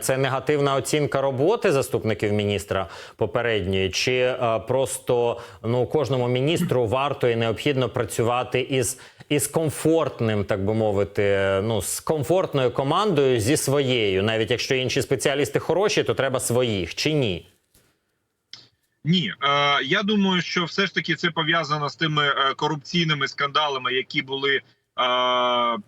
Це негативна оцінка роботи заступників міністра попередньої, чи е, просто ну кожному міністру варто і необхідно працювати із, із комфортним, так би мовити, ну з комфортною командою зі своєю, навіть якщо інші спеціалісти хороші, то треба своїх чи ні? Ні, е, я думаю, що все ж таки це пов'язано з тими е, корупційними скандалами, які були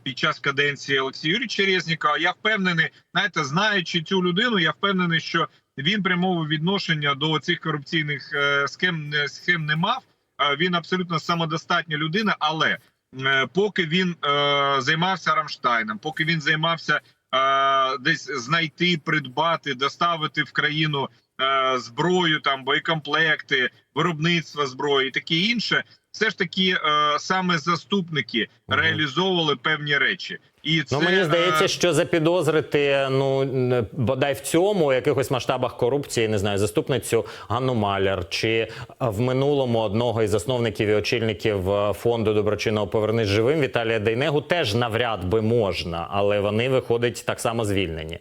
під час каденції Олексія Юрійовича Резнікова. Я впевнений, знаєте, знаючи цю людину, я впевнений, що він прямого відношення до цих корупційних е, схем, не- схем не мав. Е, він абсолютно самодостатня людина, але е, поки він е, займався Рамштайном, поки він займався е, десь знайти, придбати, доставити в країну е, зброю, там боєкомплекти, виробництво зброї, і таке інше. Все ж таки, е, саме заступники реалізовували певні речі, і це Ну мені здається, е, що запідозрити ну н- бодай в цьому якихось масштабах корупції, не знаю, заступницю Ганну Маляр чи е, в минулому одного із засновників і очільників е, фонду доброчинного повернись живим Віталія Дейнегу теж навряд би можна, але вони виходять так само звільнені.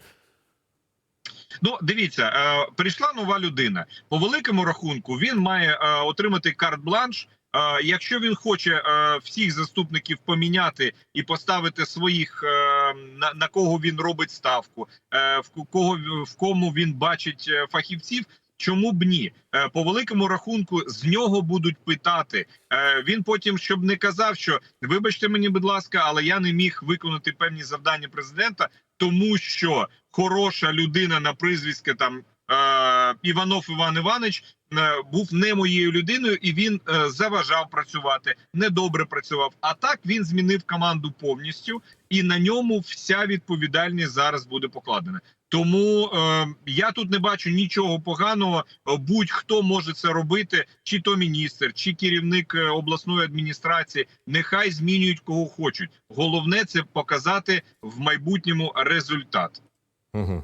Ну, дивіться, е, прийшла нова людина. По великому рахунку він має е, отримати карт-бланш. Якщо він хоче е, всіх заступників поміняти і поставити своїх, е, на, на кого він робить ставку, е, в кого в кому він бачить фахівців. Чому б ні? По великому рахунку з нього будуть питати. Він потім, щоб не казав, що вибачте мені, будь ласка, але я не міг виконати певні завдання президента, тому що хороша людина на прізвиське там Іванов Іван Іванович е, був не моєю людиною, і він е, заважав працювати, недобре працював. А так він змінив команду повністю, і на ньому вся відповідальність зараз буде покладена. Тому е, я тут не бачу нічого поганого. Будь-хто може це робити, чи то міністр, чи керівник е, обласної адміністрації. Нехай змінюють кого хочуть. Головне це показати в майбутньому результат. Угу.